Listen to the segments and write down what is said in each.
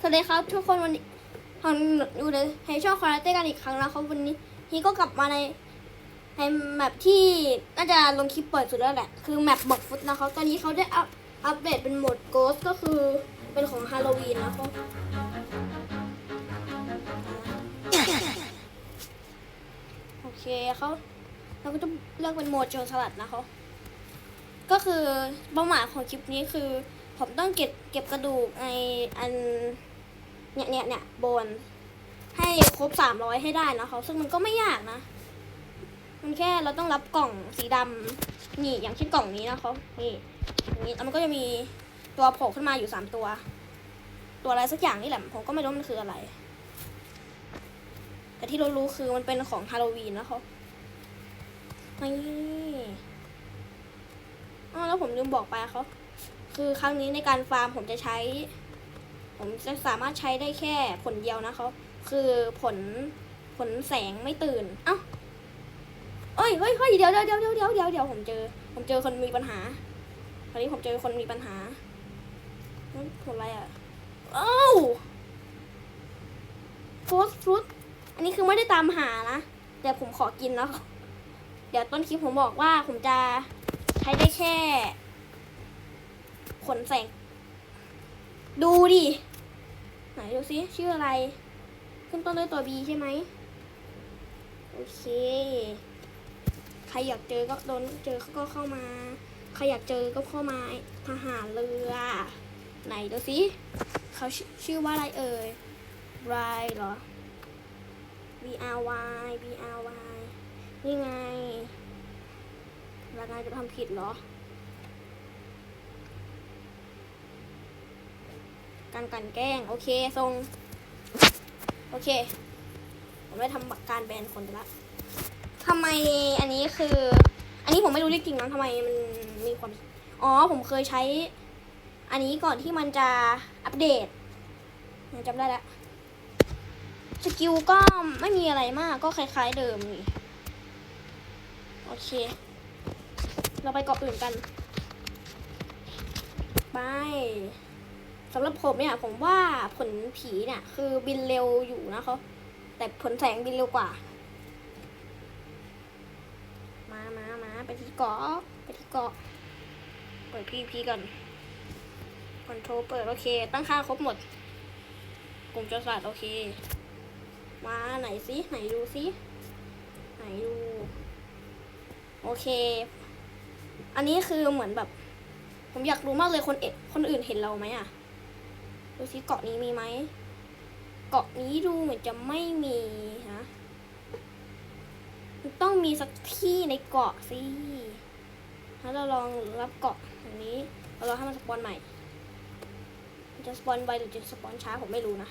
สวัสดีครับทุกคนวันนี้ทางอยู่ในให้ช่องคาราเต้กันอีกครั้งนะครับวันนี้ฮีก็กลับมาในในแมปที่น่าจะลงคลิปเปิดสุดแล้วแหละ คือแมปบอกฟุตนะครับตอนนี้เขาได้อัพอัปเดตเป็นโหมดโกสก็คือเป็นของฮาโลวีนนะครับโอเคเขาเราก็จะเลือกเป็นโหมดโจรสลัดนะครับก็คือเป้าหมายของคลิปนี้คือ ผมต้องเก็บเก็บกระดูกในอัน เนี่ยเนี่ยเนี่ยบน ให้ครบสามร้อยให้ได้นะคะซึ่งมันก็ไม่ยากนะ มันแค่เราต้องรับกล่องสีดำนี่อย่างเช่นกล่องนี้นะคะนี่อย่างนี้แล้วมันก็จะมีตัวโผล่ขึ้นมาอยู่สามตัว ตัวอะไรสักอย่างนี่แหละผมก็ไม่รู้มันคืออะไร แต่ที่เรารู้คือมันเป็นของฮาโลวีนนะคะนี่อ๋อแล้วผมลืมบอกไปเขาคือครั้งนี้ในการฟาร์มผมจะใช้ ผมจะสามารถใช้ได้แค่ผลเดียวนะคะคือผลผลแสงไม่ตื่น เอ้าเอ้ยเฮ้ยเฮ้ยเดี๋ยวเดี๋ยวเดี๋ยวเดี๋ยวเดี๋ยวเดี๋ยวเดี๋ยวผมเจอ ผมเจอคนมีปัญหาตอนนี้ผมเจอคนมีปัญหาผลอะไรอะเอ้าฟรุตฟรุตอันนี้คือไม่ได้ตามหานะ แต่ผมขอกินแล้ว เดี๋ยวต้นคลิปผมบอกว่าผมจะใช้ได้แค่ขนแสง ดูดิ ไหนดูซิชื่ออะไร ขึ้นต้นด้วยตัว B ใช่ไหมโอเค ใครอยากเจอก็โดนเจอเขาก็เข้ามา ใครอยากเจอก็เข้ามาทหารเรือ ไหนดูซิเขาชื่อชื่อว่าอะไรเอ่ย r y เหรอ B R Y B R Y นี่ไงรายงานจะทำผิดเหรอ การกันแกล้ง โอเคทรงโอเค ผมได้ทำการแบนคนไปละทำไมอันนี้คือ อันนี้ผมไม่รู้จริงๆนะทำไมมันมีความ อ๋อ ผมเคยใช้ อันนี้ก่อนที่มันจะอัปเดตจำได้แล้วสกิลก็ไม่มีอะไรมากก็คล้าย ๆ เดิมนี่โอเค เราไปเกาะอื่นกัน ไป สำหรับผมเนี่ยผมว่าผลผีเนี่ยคือบินเร็วอยู่นะคะแต่ผลแสงบินเร็วกว่า มามามาไปที่เกาะไปที่เกาะเปิดพีพีก่อนคอนโทรเปิดโอเค ตั้งค่าครบหมด กลุ่มโจรสลัดโอเค มาไหนซิไหนดูซิไหนดูโอเค อันนี้คือเหมือนแบบ ผมอยากรู้มากเลยคนเอ็ดคนอื่นเห็นเราไหมอะ ดูซิเกาะนี้มีไหม เกาะนี้ดูเหมือนจะไม่มีฮะมันต้องมีสักที่ในเกาะสิถ้าเราลองรับเกาะอย่างนี้ เราลองให้มันสปอนใหม่มันจะสปอนไวหรือจะสปอนช้าผมไม่รู้นะ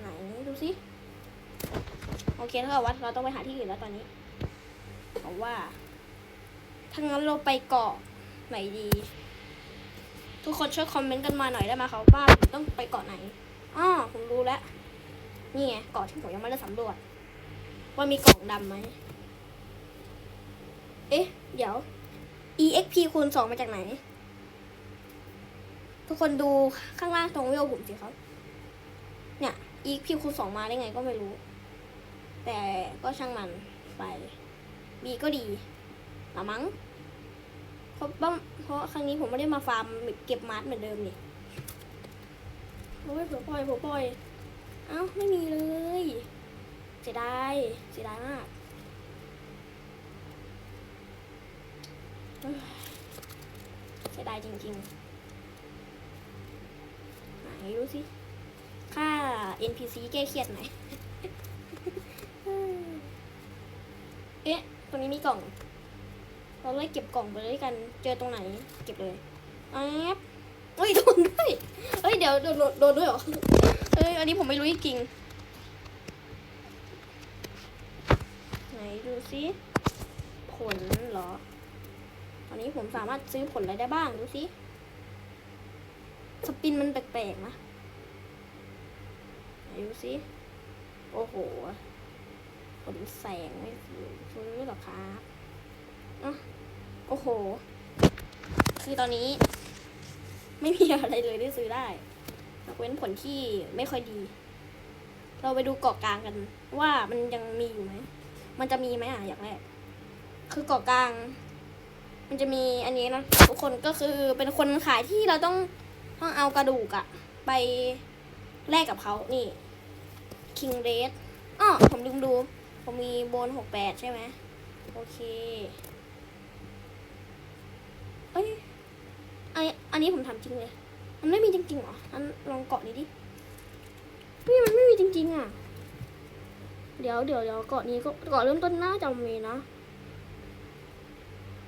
ไหนดูสิ โอเคถ้าเกิดว่าเราต้องไปหาที่อื่นแล้วตอนนี้ผมว่าถ้างั้นเราไปเกาะไหนดี ทุกคนช่วยคอมเมนต์กันมาหน่อยได้ไหมครับว่าผมต้องไปเกาะไหนอ๋อผมรู้แล้ว นี่ไงเกาะที่ผมยังไม่ได้สำรวจ ว่ามีกล่องดำไหม เอ๊ะ เดี๋ยว exp คูณสองมาจากไหน ทุกคนดูข้างล่างตรงเวลผมสิครับ เนี่ย exp คูณสองมาได้ไงก็ไม่รู้ แต่ก็ช่างมันไปบีก็ดีละมั้ง เพราะบ้างเพราะครั้งนี้ผมไม่ได้มาฟาร์มเก็บมาร์ทเหมือนเดิมนี่โอ้ยเผื่อปล่อยเผื่อปล่อย เอ้าไม่มีเลยเสียดายเสียดายมากเสียดายจริงๆ ไหนดูสิ ค่า NPC แก้เครียดไหนเอ๊ะ ตรงนี้มีกล่อง เราเลยเก็บกล่องไปเลยกัน เจอตรงไหนเก็บเลยแอบเฮ้ยโดนด้วยเฮ้ยเดี๋ยวโดนโดนโดนด้วยเหรอเฮ้ยอันนี้ผมไม่รู้จริงไหนดูซิผลเหรอตอนนี้ผมสามารถซื้อผลอะไรได้บ้างดูซิสปินมันแปลกๆนะไหนดูซิโอ้โห ผลแสงไม่ซื้อหรอครับอะ โอ้โห คือตอนนี้ ไม่มีอะไรเลยที่ซื้อได้ยกเว้นผลที่ไม่ค่อยดี เราไปดูเกาะกลางกัน ว่ามันยังมีอยู่ไหม มันจะมีไหมอะอย่างแรก คือเกาะกลาง มันจะมีอันนี้นะทุกคนก็คือเป็นคนขายที่เราต้องต้องเอากระดูกอะไปแลกกับเขานี่ King Red อ้อผมลืมดู ผมมีโบนหกแปดใช่ไหม โอเค เอ้ยอันนี้อันนี้ผมทำจริงเลย มันไม่มีจริงๆเหรออันลองเกาะนี้ดินี่มันไม่มีจริงๆอะ เดี๋ยวเดี๋ยวเดี๋ยวเกาะนี้ก็เกาะเริ่มต้นน่าจะมีนะ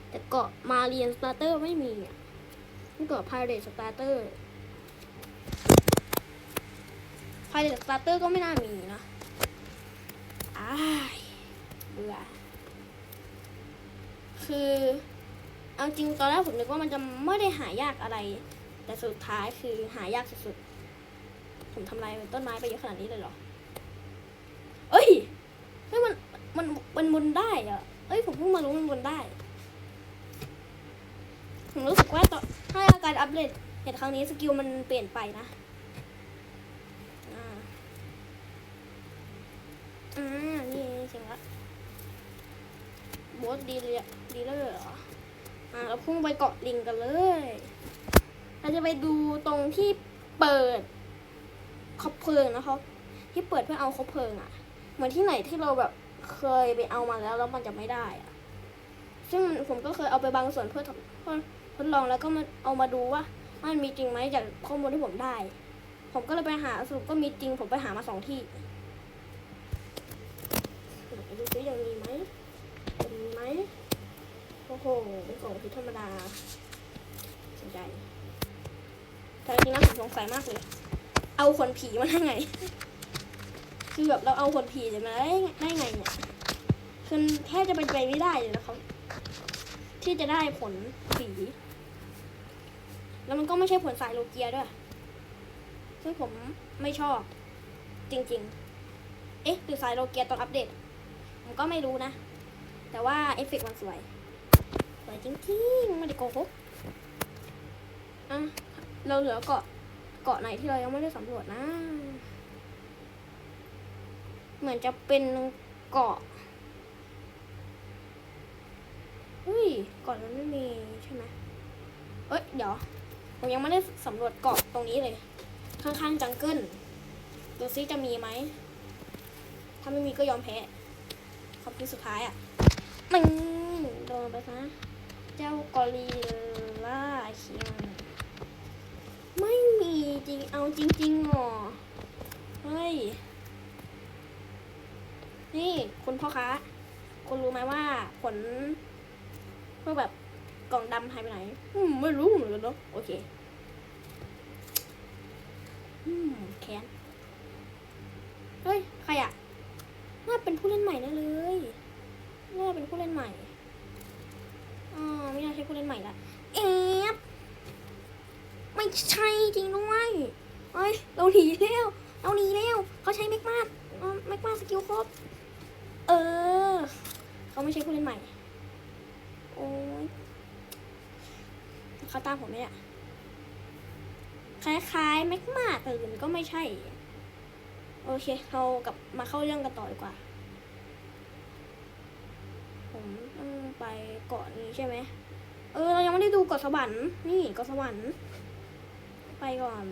แต่เกาะมาเรียนสตาร์เตอร์ไม่มีอะนี่เกาะพายเรตสตาร์เตอร์พายเรตสตาร์เตอร์ก็ไม่น่ามีนะอ้ายเบื่อคือ เอาจริงตอนแรกผมนึกว่ามันจะไม่ได้หายากอะไร แต่สุดท้ายคือหายากสุดๆ ผมทำลายต้นไม้ไปเยอะขนาดนี้เลยเหรอ เอ้ยเฮ้ยมันมันมันบนได้อะเอ้ยผมเพิ่งมารู้มันบนได้ ผมรู้สึกว่าตอนถ้าการอัปเดตเหตุครั้งนี้สกิลมันเปลี่ยนไปนะอ่าอ่านี่เสียงละโบสดีเลยดีเลยเหรอ อ่าเราพุ่งไปเกาะลิงกันเลย เราจะไปดูตรงที่เปิดคบเพลิงนะครับที่เปิดเพื่อเอาคบเพลิงอะ่ะ เหมือนที่ไหนที่เราแบบเคยไปเอามาแล้วแล้วมันจะไม่ได้อะ่ะ ซึ่งผมก็เคยเอาไปบางส่วนเพื่อทำเพื่อทดลองแล้วก็มาเอามาดูว่ามันมีจริงไหมจากข้อมูลที่ผมได้ ผมก็เลยไปหาสรุปก็มีจริงผมไปหามาสองที่ดูซิยังมีไหมยังมีไหม โอ้โหเป็นกล่องพิษธรรมดาสนใจแต่จริงๆนะผมสงสัยมากเลย เอาคนผีมาได้ไง คือแบบเราเอาคนผีจะมาได้ได้ไงเนี่ยคือแทบจะเป็นไปไม่ได้เลยนะครับ ที่จะได้ผลผีแล้วมันก็ไม่ใช่ผลสายโลเกียด้วย ซึ่งผมไม่ชอบ จริง ๆ เอ๊ะหรือสายโลเกียตอนอัปเดต ผมก็ไม่รู้นะ แต่ว่าเอฟเฟกมันสวย วยจริงๆไม่ได้โกหกอะเราเหลือเกาะเกาะไหนที่เรายังไม่ได้สำรวจนะ เหมือนจะเป็นเกาะเฮ้ยเกาะนั้นไม่มีใช่ไหมเอ้ยเดี๋ยวผมยังไม่ได้สำรวจเกาะตรงนี้เลย ข้างๆจังเกิลดูซิจะมีไหม ถ้าไม่มีก็ยอมแพ้คำพูดสุดท้ายอะมึงโดนไปซะ เจ้ากอริลล่าคิงไม่มีจริงเอาจริงๆหรอเฮ้ย นี่คุณพ่อค้าคุณรู้ไหมว่าผลพวกแบบกล่องดำหายไปไหน อืม ไม่รู้เหมือนกันเนาะโอเค อืม แค้น เฮ้ย ใครอะน่าเป็นผู้เล่นใหม่แน่เลย น่าเป็นผู้เล่นใหม่ อ๋อไม่น่าใช่ผู้เล่นใหม่ละเอฟไม่ ใช่จริงด้วยเอ้ยเราหนีแล้วเราหนีแล้วเขาใช้แม็กมาสแม็กมาสกิลครบ เออ เขาไม่ใช่ผู้เล่นใหม่ โอ้ยเขาตามผมไหมเนี่ยคล้ายๆแม็กมาตื่นก็ไม่ใช่ โอเคเรากลับมาเข้าเรื่องกันต่อดีกว่า ผมต้องไปเกาะนี้ใช่ไหมเออ เรายังไม่ได้ดูเกาะสวรรค์นี่เกาะสวรรค์ ไปก่อน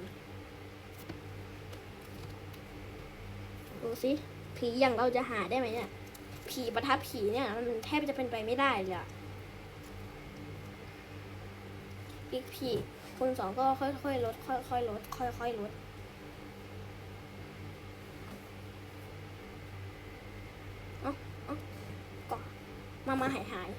ดูสิ ผีอย่างเราจะหาได้ไหมเนี่ย ผีประทับผีเนี่ย มันแทบจะเป็นไปไม่ได้เลยอะอีกผีคนสองก็ค่อยๆลด ค่อยๆลด ค่อยๆลด ก่อนมามาหายหาย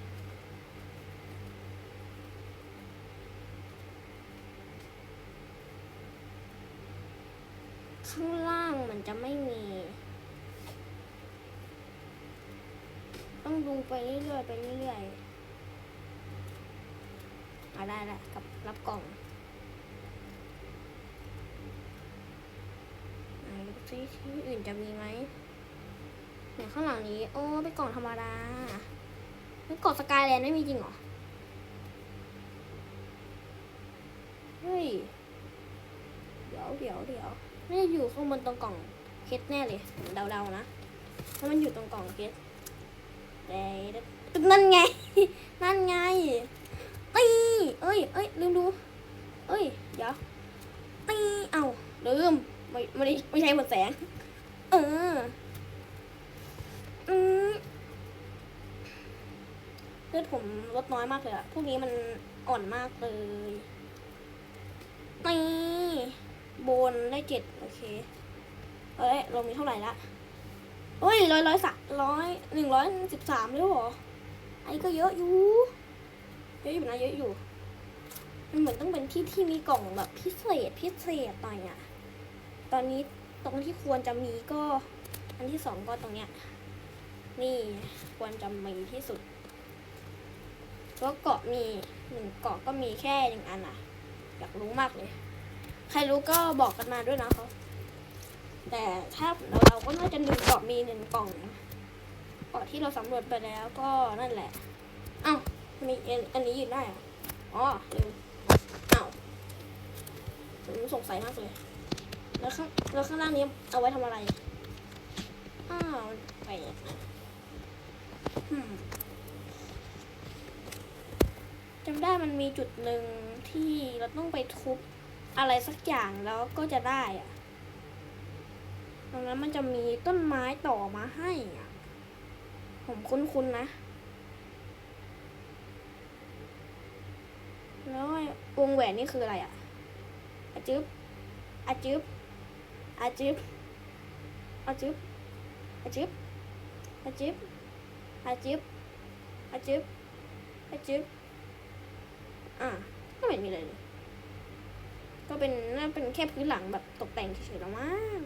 ข้างล่างมันจะไม่มี ต้องดูไปเรื่อยๆไปเรื่อยๆเอาได้ละกับรับกล่องไหนดูซิที่อื่นจะมีไหมเนี่ยข้างหลังนี้ โอ้เป็นกล่องธรรมดาไม่กล่องสกายแลนด์ไม่มีจริงเหรอ เฮ้ย เดี๋ยว เดี๋ยวเดี๋่ได้อยู่ข้างบนตรงกล่องเพชรแน่เลยเดาๆนะเพราะมันอยู่ตรงกล่องเพชรแต่นั่นไง นั่นไงตีเอ้ยเอ้ยลืมดูเอ้ยเดี๋ยวตีเอ้าลืมไม่ไม่ได้ไม่ใช่หมดแสง เอออืมเลือดผมลดน้อยมากเลยอะพวกนี้มันอ่อนมากเลย บนได้เจ็ดโอเคเอ้ยเรามีเท่าไหร่ละเฮ้ยร้อยร้อยสักร้อยหนึ่งร้อยสิบสามแล้วเหรอไอ้ก็เยอะอยู่เยอะอยู่นะเยอะอยู่มันเหมือนต้องเป็นที่ที่มีกล่องแบบพิเศษพิเศษหน่อยอะตอนนี้ตรงที่ควรจะมีก็ อันที่สองก็ตรงเนี้ย นี่ควรจะมีที่สุดเพราะเกาะมีหนึ่งเกาะก็มีแค่หนึ่งอันอะอยากรู้มากเลย ใครรู้ก็บอกกันมาด้วยนะครับ แต่ถ้าเราเราก็น่าจะหนึ่งเกาะมีหนึ่งกล่องเกาะที่เราสำรวจไปแล้วก็นั่นแหละเอ้ามีอันอันนี้ยืนได้เหรอะอ๋อลืมเอ้าผมสงสัยมากเลย แล้วข้างแล้วข้างล่างนี้เอาไว้ทำอะไรอ้าวไปจำได้มันมีจุดหนึ่งที่เราต้องไปทุบ อะไรสักอย่างแล้วก็จะได้อะตรงนั้นมันจะมีต้นไม้ต่อมาให้อะ ผมคุ้นๆนะ แล้ววงแหวนนี่คืออะไรอะอาจึ๊บอาจึ๊บอาจึ๊บอาจึ๊บอาจึ๊บอาจึ๊บอาจึ๊บอาจึ๊บอาจึ๊บอะก็ไม่มีอะไรเลย ก็เป็นน่าเป็นแค่พื้นหลังแบบตกแต่งเฉยๆแล้วมั้ง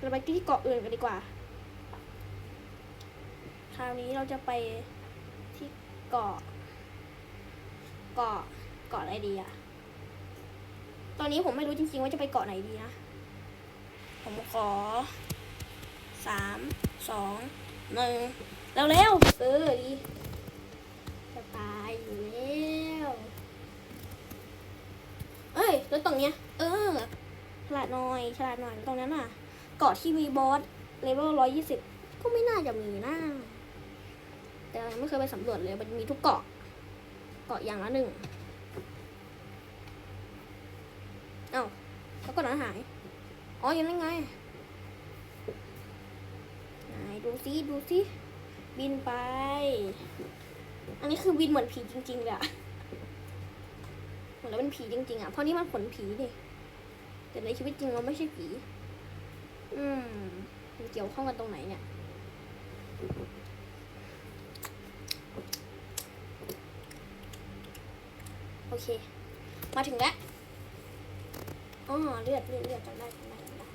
เราไปที่เกาะอื่นกันดีกว่า คราวนี้เราจะไปที่เกาะ เกาะ เกาะอะไรดีอะตอนนี้ผมไม่รู้จริงๆว่าจะไปเกาะไหนดีนะ ผมขอสาม สอง หนึ่งเร็วๆเออดีจะตายอยู่แล้ว เอ้ย แล้วตรงเนี้ย เออ ฉลาดหน่อย ฉลาดหน่อย ตรงนั้นอะ เกาะที่มีบอสเลเวลร้อยยี่สิบก็ไม่น่าจะมีนะแต่เราไม่เคยไปสำรวจเลย มันมีทุกเกาะ เกาะอย่างละหนึ่ง เอ้าแล้วก็นั้นหาย อ๋อยังไงไงไหนดูซิ ดูซิ บินไป อันนี้คือบินเหมือนผีจริงๆเลยอะ มือนเราเป็นผีจริง ๆ อะ เพราะนี่มันขนผีนี่แต่ในชีวิตจริงเราไม่ใช่ผี อืมมันเกี่ยวข้องกันตรงไหนเนี่ย โอเค มาถึงแล้วอ๋อเลือดเลือดเลือดจำได้จำได้จำได้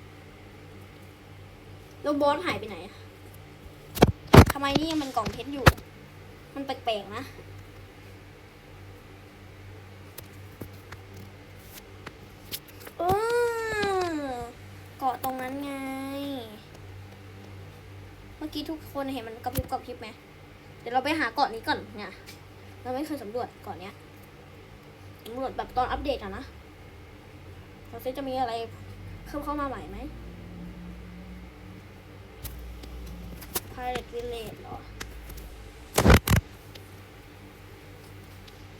แล้วบอสหายไปไหนอะทำไมนี่ยังมันกล่องเพชรอยู่ มันแปลกๆนะ เออเกาะตรงนั้นไง เมื่ อกี้ทุกคนเห็นมันกระพริบกระพริบไหมเดี๋ยวเราไปหาเกาะนี้ก่อนเนี่ยเราไม่เคยสำรวจเกาะเนี้ยสำรวจแบบตอนอัปเดตอะนะเราจะมีอะไรเพิ่มเข้ามาใหม่ไหม Pirate Village เหรอ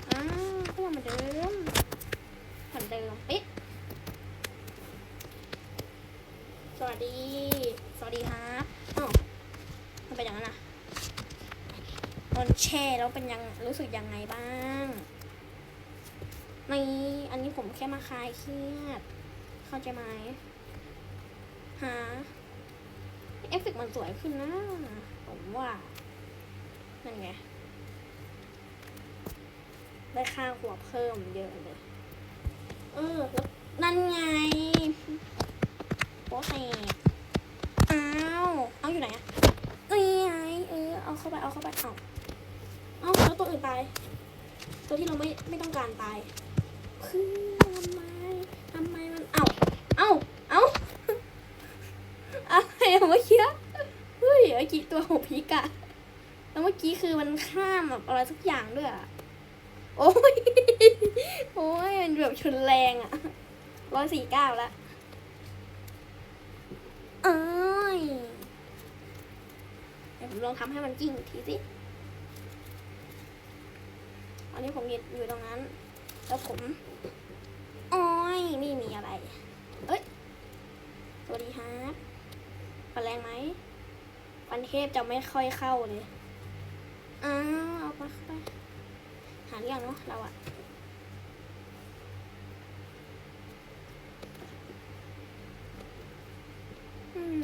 อ้าวก็เหมือนเดิมเหมือนเดิมเอ๊ะสวัสดี สวัสดีครับอ้าวมันเป็นอย่างนั้นอะโดนแช่แล้วเป็นยังรู้สึกยังไงบ้างในอันนี้ผมแค่มาคลายเครียด เข้าใจไหมฮะเอฟเฟกมันสวยขึ้นนะ ผมว่า นั่นไง ได้ค่าหัวเพิ่มเยอะเลย เออแล้วนั่นไงโป๊ะแตกอ้าว เอาอยู่ไหนอะนี่ไงเออ เอาเข้าไป เอาเข้าไป เอา เอาแล้วตัวอื่นตาย ตัวที่เราไม่ไม่ต้องการตายเพื่อทำไมทำไมมันเอ้าเอ้าเอ้าอะไรเมื่อกี้เฮ้ยเมื่อกี้ตัวของพีกอะแล้วเมื่อกี้คือมันข้ามแบบอะไรสักอย่างด้วยอะโอ้ยโอ้ยมันแบบชนแรงอะร้อยสี่เก้าแล้วเอ้ยเดี๋ยวผมลองทำให้มันกิ้งอีกทีสิ อันนี้ผมยืนอยู่ตรงนั้น แล้วผมโอ้ยไม่มีอะไร เอ้ย สวัสดีครับฟันแรงไหมฟันเทพจะไม่ค่อยเข้าเลยอ้าเอาไปเข้าไปหาเรื่องเนาะเราอะ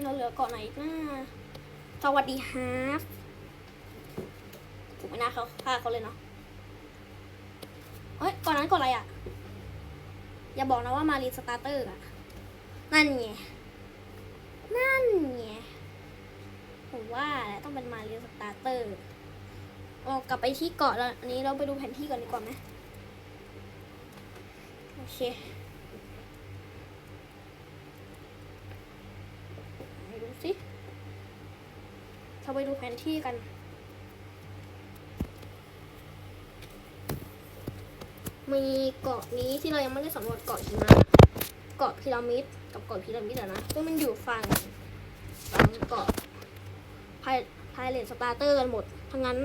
เราเหลือเกาะไหนอีกนะสวัสดีครับผมไม่น่าเขาฆ่าเขาเลยเนาะ เฮ้ยก่อนนั้นกดอะไรอะอย่าบอกนะว่ามารีสตาร์เตอร์อะนั่นไง นั่นไง ผมว่าแหละต้องเป็นมารีสตาร์เตอร์เรากลับไปที่เกาะแล้วอันนี้เราไปดูแผนที่ก่อนดีกว่าไหมโอเคไหนดูสิเราไปดูแผนที่กัน มีเกาะนี้ที่เรายังไม่ได้สำรวจเกาะหิมะเกาะพีระมิดกับเกาะพีระมิดอะนะซึ่งมันอยู่ฝั่งฝั่งเกาะไพายพเลนสตาร์เตอร์กันหมดทั้งนั้น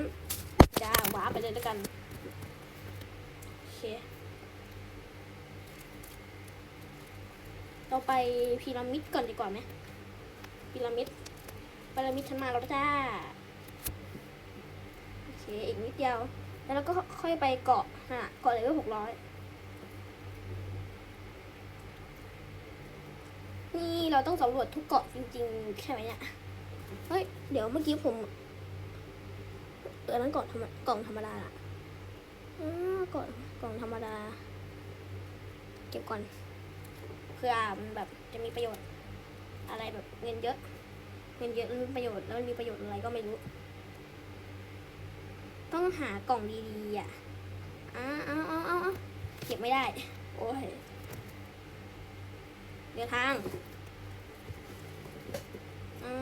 จะว้าไปเลยด้วยกันโอเคเราไปพีระมิดก่อนดีกว่าไหมพีระมิดพีระมิดฉันมาแล้วจ้าโอเคอีกนิดเดียว แล้วเราก็ค่อยไปเกาะ ฮะเกาะเลเวลหกร้อยนี่เราต้องสำรวจทุกเกาะจริงๆ ใช่ไหมเนี่ย เฮ้ย เดี๋ยวเมื่อกี้ผมเออนั้นกล่องธรรมกล่องธรรมดาอะอ่ากล่องกล่องธรรมดา เก็บก่อน เพื่อมันแบบจะมีประโยชน์ อะไรแบบเงินเยอะ เงินเยอะมีประโยชน์แล้วมันมีประโยชน์อะไรก็ไม่รู้ ต้องหากล่องดีๆอะ อ้าเอาเอาเอาเอาเก็บไม่ได้ โอ้ยเดินทาง อ่า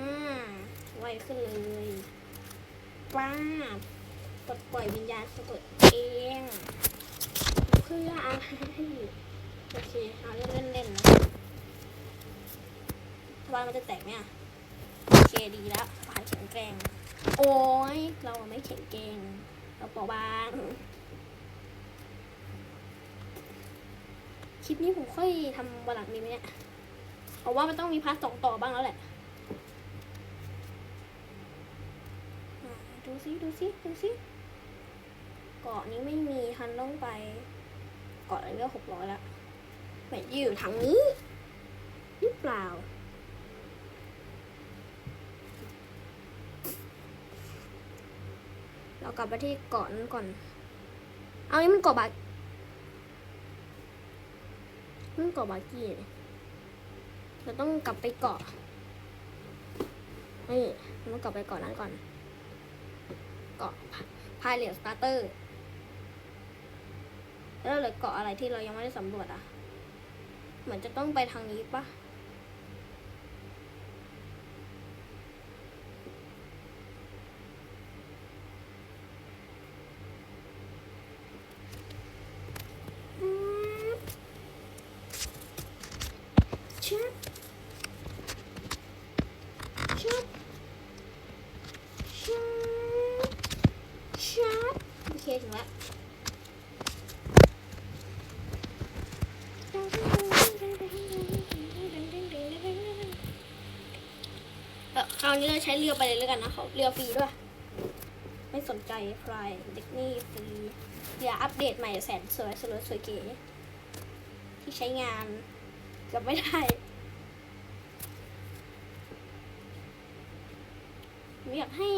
ไวขึ้นเลยป้าปลดปล่อยวิญญาณของตัวเอง เพื่ออะไรโอเค เอาเล่นเล่นนะบ้านมันจะแตกไหมอะโอเคดีแล้วผ่านแข็งแกร่ง โอ้ย เราไม่แข็งแกร่ง เราเปราะบาง ลิปนี้ผมค่อยทำวันหลังนี้ไหมเนี่ยเพราว่ามันต้องมีพาร์ทสองต่อบ้างแล้วแหละดูซิดูซิดูซิเกาะนี้ไม่มีทันต้องไปเกาะอะไรเรื่องหกร้อยละเหมือนอยู่ทางนี้หรือเปล่าเรากลับไปที่เกาะนั้นก่อน เอานี่มันเกาะบาึ่งเกาะบากี้เนี่ยเราต้องกลับไปเกาะนี่เราต้องกลับไปเกาะนั้นก่อน เกาะพายเรือสตาร์เตอร์ แล้วเหลือเกาะอะไรที่เรายังไม่ได้สำรวจอะ เหมือนจะต้องไปทางนี้ปะอืม ชับชับชับชับโอเคถึงแล้วเออคราวนี้เราใช้เรือไปเลยแล้วกันนะเขาเรือฟรีด้วย ไม่สนใจฟลายเด็กนี่ฟรีเรืออัปเดตใหม่แสนสวยสวยสวยเก๋ที่ใช้งาน ก็ไม่ได้ อยากให้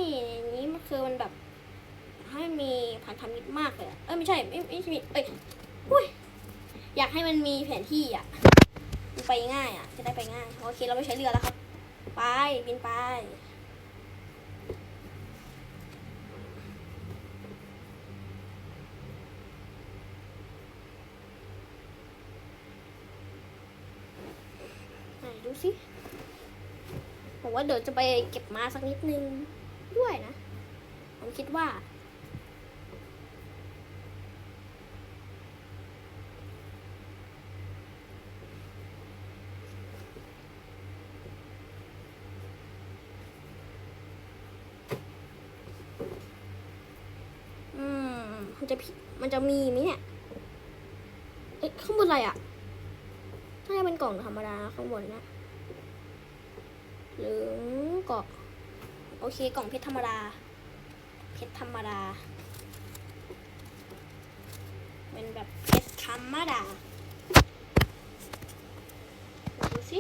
นี้มันคือมันแบบ ให้มีพันธมิตรมากเลยอะเอ้ยไม่ใช่ไม่ไม่ใช่เอ้ยอุ้ยอยากให้มันมีแผนที่อะมันไปง่ายอะจะได้ไปง่ายโอเคเราไม่ใช้เรือแล้วครับ ไปบินไป ว่าเดี๋ยวจะไปเก็บมาสักนิดนึงด้วยนะ ผมคิดว่า อืม มันจะมันจะมีไหมเนี่ย เอ๊ะ ข้างบนอะไรอะ่ะถ้าเป็นกล่องธรรมดาข้างบนนะ หรือเกาะโอเคกล่องเพชรธรรมดา เพชรธรรมดา เป็นแบบเพชรธรรมดาดูสิ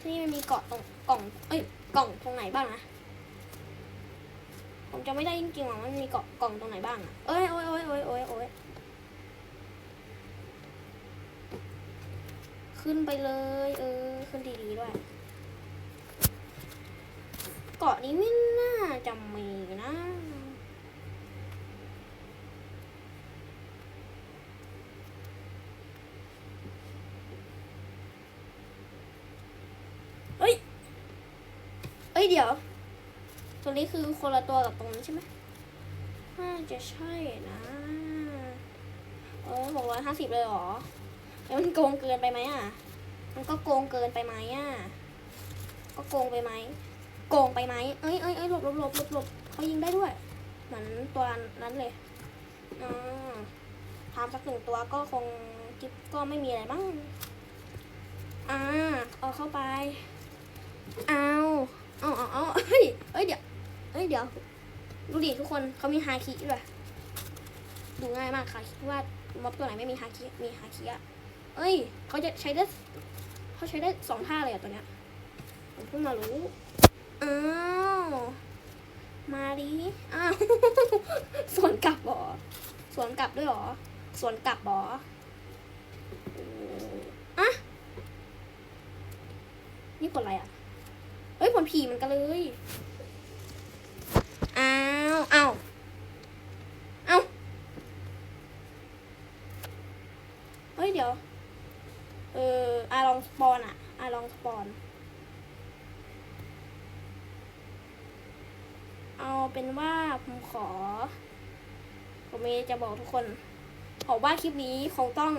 ที่นี่มันมีเกาะตรงกล่อง เอ้ยกล่องตรงไหนบ้างนะผมจะไม่ได้จริงๆว่ามันมีเกาะกล่องตรงไหนบ้างอะเอ้ยโอ้ยโอ้ยโอ้ยโอ้ยโอ้ย ขึ้นไปเลย เออ ขึ้นดีๆด้วย เกาะนี้ไม่น่าจะมีนะเฮ้ย เอ้ย เดี๋ยวตรงนี้คือคนละตัวกับตรงนั้นใช่ไหมน่าจะใช่นะ เออหกร้อยห้าสิบเลยเหรอ แล้มันโกงเกินไปไหมอะ มันก็โกงเกินไปไหมอะ ก็โกงไปไหม โกงไปไหมเอ้ยเอ้ยเอ้ยหลบหลบหลบหลบหลบเขายิงได้ด้วย เหมือนตัวนั้นเลยอ่าทำสักหนึ่งตัวก็คงกิ๊บก็ไม่มีอะไรบ้าง อ่า เอาเข้าไป เอาเอาเอาเอาเอ้ยเอ้ยเดี๋ยวเอ้ยเดี๋ยว ดูดิทุกคนเขามีฮาคิด้วย ดูง่ายมากค่ะคิดว่าม็อบตัวไหนไม่มีฮาคิ มีฮาคิอะ เอ้ยเขาจะใช้ได้เขาใช้ได้สองท่าเลยอะตัวเนี้ยผมเพิ่งมารู้อ้าวมาดิอ้าวสวนกลับเหรอสวนกลับด้วยหรอสวนกลับเหรออะนี่ผลอะไรอะเฮ้ยผลผีมันกันเลยอ้าวอ้าวอ้าวเฮ้ยเดี๋ยว เอ ออาลองสปอนอะอาลองสปอน เอาเป็นว่าผมขอ ผมจะบอกทุกคนผมว่าคลิปนี้คงต้อง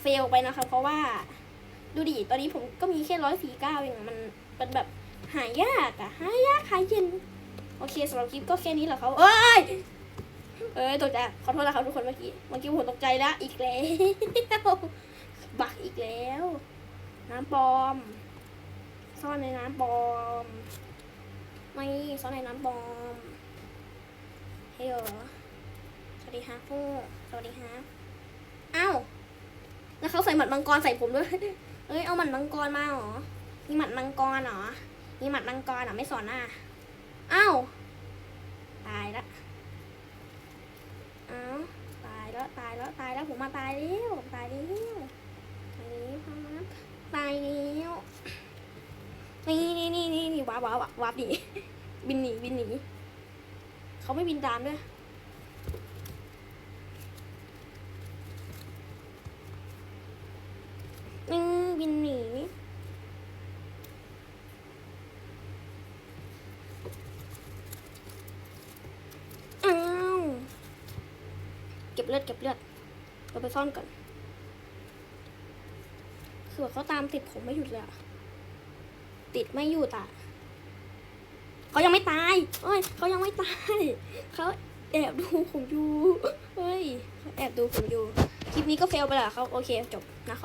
เฟลไปนะคะเพราะว่าดูดิ ตอนนี้ผมก็มีแค่ร้อยสี่เก้าเองมันเป็นแบบหายากอะหายากหายเย็น โอเคสำหรับคลิปก็แค่นี้แหละเขาเอ้ยเอ้ยตกใจขอโทษนะครับทุกคนเมื่อกี้ เมื่อกี้ผมตกใจแล้วอีกแล้ว บักอีกแล้ว น้ำปลอม ซ่อนในน้ำปลอม ไม่ซ่อนในน้ำปลอมเฮ้ยสวัสดีฮะฟูสวัสดีฮะอ้าวแล้วเขาใส่หมัดมังกรใส่ผมด้วยเอ้ยเอาหมัดมังกรมาเหรอมีหมัดมังกรเหรอมีหมัดมังกรเหรอไม่สอนหน้าอ้าวตายละอ้าวตายแล้วตายแล้วตายแล้วผมมาตายแล้วตายแล้วตายแล้วครับตายแล้วนี่นี่ นี่นี่นี่วับวับวับหนีบินหนีบินหนีเขาไม่บินตามด้วยนี่บินหนีอ้าวเก็บเลือดเก็บเลือดเราไปซ่อนก่อนคือเขาตามติดผมไม่หยุดเลยอะติดไม่หยุดอะายเอ้ยเขายังไม่ตายเขาแอบดูผมอยู่เฮ้ยเขาแอบดูผมอยู่ คลิปนี้ก็เฟลไปละเขาโอเคจบนะครับ